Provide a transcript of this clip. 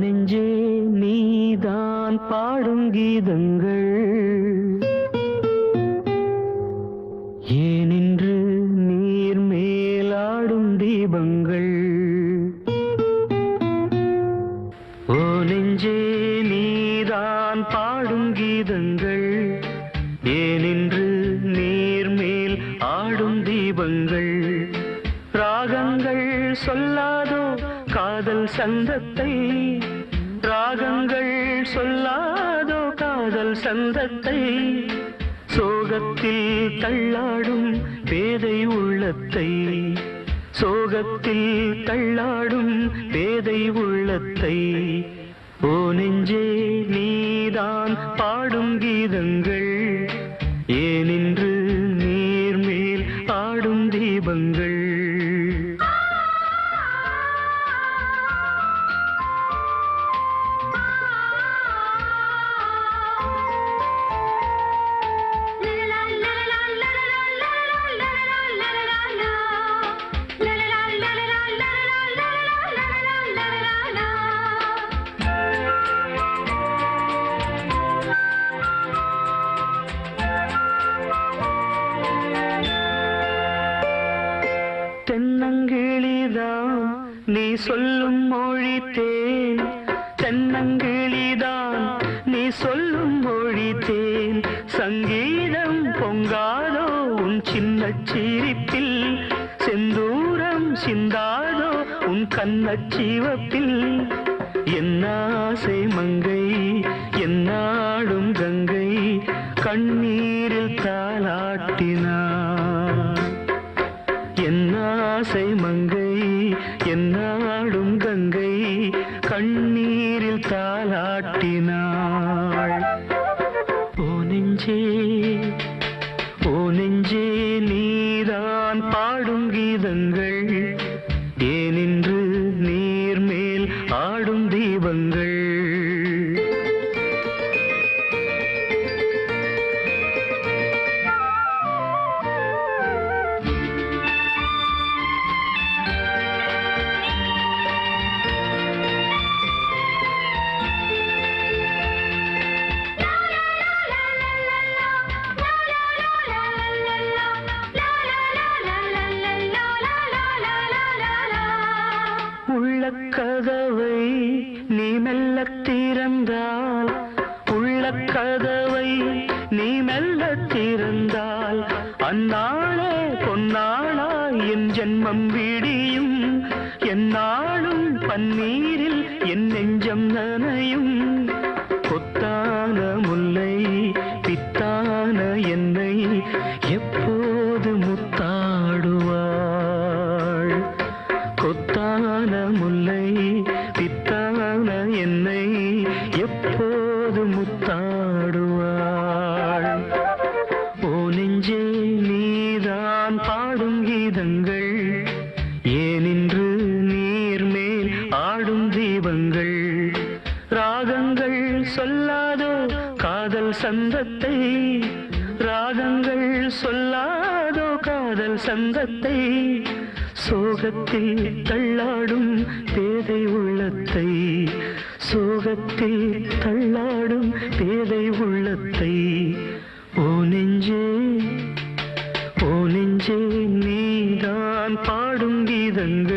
நெஞ்சே நீதான் பாடும் கீதங்கள் சந்தத்தை ராகங்கள் சொல்லாதோ காதல் சந்தத்தை சோகத்தில் தள்ளாடும் பேதை உள்ளத்தை சோகத்தில் தள்ளாடும் பேதை உள்ளத்தை ஓ நெஞ்சே நீதான் பாடும் கீதங்கள் நீ சொல்லும் மொழி தேன் தென்னங்கிளிதான். நீ சொல்லும் மொழி தேன் சங்கீதம் பொங்காதோ உன் சின்ன சிரிப்பில் செந்தூரம் சிந்தாதோ உன் கண்ண சிவப்பில். என்னாசை மங்கை என்னாடும் கங்கை கண்ணீரில் தாளாட்டினார். என்னாசை மங்கை என்னாடும் கங்கை கண்ணீரில் தாளாட்டினாள். ஓ நெஞ்சே ஓ நெஞ்சே நீதான் பாடும் கீதங்கள். கதவை நீ மெல்ல திறந்தால் உள்ள கதவை நீ மெல்ல திறந்தால் அந்நாளே பொன்னாளா என் ஜென்மம் விடியும். என்னாலும் பன்னீரில் என் நெஞ்சம் நனையும். கொத்தான சந்தத்தை ராகங்கள் சொல்லாதோ காதல் சந்தத்தை சோகத்தில் தள்ளாடும் பேதை உள்ளத்தை சோகத்தில் தள்ளாடும் பேதை உள்ளத்தை. ஓ நெஞ்சே ஓ நெஞ்சே நீதான் பாடும் கீதங்கள்